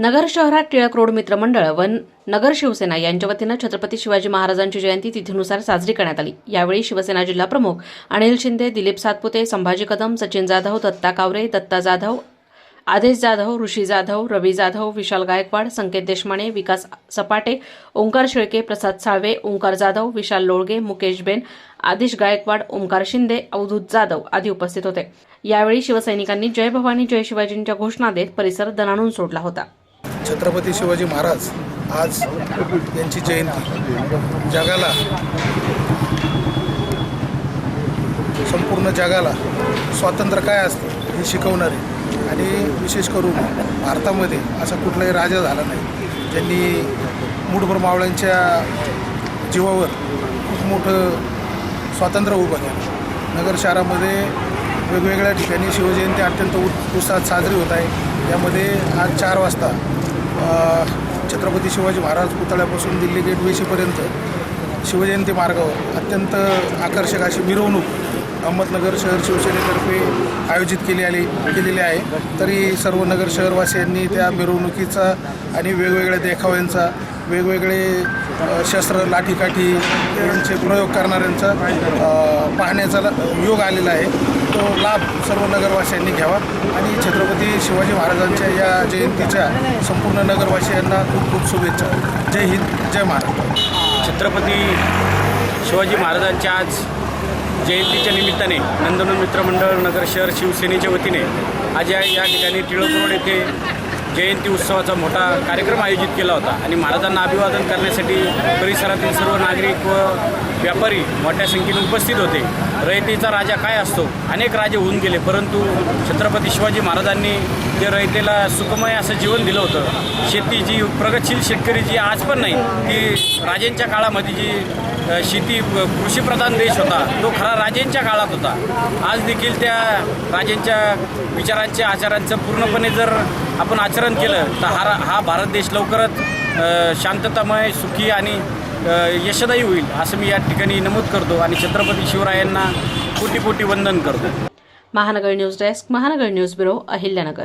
नगर शहरात टिळक रोड मित्रमंडळ व नगर शिवसेना यांच्या वतीनं छत्रपती शिवाजी महाराजांची जयंती तिथीनुसार साजरी करण्यात आली. यावेळी शिवसेना जिल्हा प्रमुख अनिल शिंदे दिलीप सातपुते संभाजी कदम सचिन जाधव दत्ता कावरे दत्ता जाधव आदेश जाधव ऋषी जाधव रवी जाधव विशाल गायकवाड संकेत देशमाने विकास सपाटे ओंकार शेळके प्रसाद साळवे ओंकार जाधव विशाल लोळगे मुकेश बेन आदिश गायकवाड ओंकार शिंदे अवधूत जाधव आदी उपस्थित होते. यावेळी शिवसैनिकांनी जय भवानी जय शिवाजींच्या घोषणा देत परिसर दणाणून सोडला होता. छत्रपती शिवाजी महाराज आज यांची जयंती. जगाला संपूर्ण जगाला स्वातंत्र्य काय असतं हे शिकवणारे. आणि विशेष करून भारतामध्ये असा कुठलाही राजा झाला नाही. ज्यांनी मुठभर मावळ्यांच्या जीवावर खूप मोठं स्वातंत्र्य उभं केलं. नगर शहरामध्ये वेगवेगळ्या ठिकाणी शिवजयंती अत्यंत उत् उत्साहात साजरी होत आहे. यामध्ये आज चार वाजता छत्रपती शिवाजी महाराज पुतळ्यापासून दिल्ली गेट वेशीपर्यंत शिवजयंती मार्गावर अत्यंत आकर्षक अशी मिरवणूक अहमदनगर शहर शिवसेनेतर्फे आयोजित केली आली केलेली आहे. तरी सर्व नगर शहरवासियांनी त्या मिरवणुकीचा आणि वेगवेगळ्या देखाव्यांचा वेगवेगळे शस्त्र लाठीकाठी यांचे प्रयोग करणाऱ्यांचा पाहण्याचा योग आलेला आहे. तो लाभ सर्व नगरवासियांनी घ्यावा. आणि छत्रपती शिवाजी महाराजांच्या या जयंतीच्या संपूर्ण नगरवासियांना खूप खूप शुभेच्छा. जय हिंद जय महाराज छत्रपती शिवाजी महाराजांच्या आज जयंतीच्या निमित्ताने नंदनवन मित्रमंडळ नगर शहर शिवसेनेच्या वतीने आज या ठिकाणी टिळक रोड येथे जयंती उत्सवाचा मोठा कार्यक्रम आयोजित केला होता आणि महाराजांना अभिवादन करण्यासाठी परिसरातील सर्व नागरिक व व्यापारी मोठ्या संख्येने उपस्थित होते. रयतेचा राजा काय असतो? अनेक राजे होऊन गेले परंतु छत्रपती शिवाजी महाराजांनी जे रयतेला सुखमय असं जीवन दिलं होतं शेती जी प्रगतशील शेतकरी जी आज पण नाही ती राजेंच्या काळामध्ये जी शेती कृषीप्रधान देश होता. तो खरा राजेंच्या काळात होता. आज देखील त्या राजेंच्या विचारांच्या आचारांचं पूर्णपणे जर आपण आचरण केलं तर हा हा भारत देश लवकरच शांततामय सुखी आणि यशदायी होईल असं मी या ठिकाणी नमूद करतो आणि छत्रपती शिवरायांना कोटी कोटी वंदन करतो. Mahanagar news desk Mahanagar news bureau Ahilyanagar.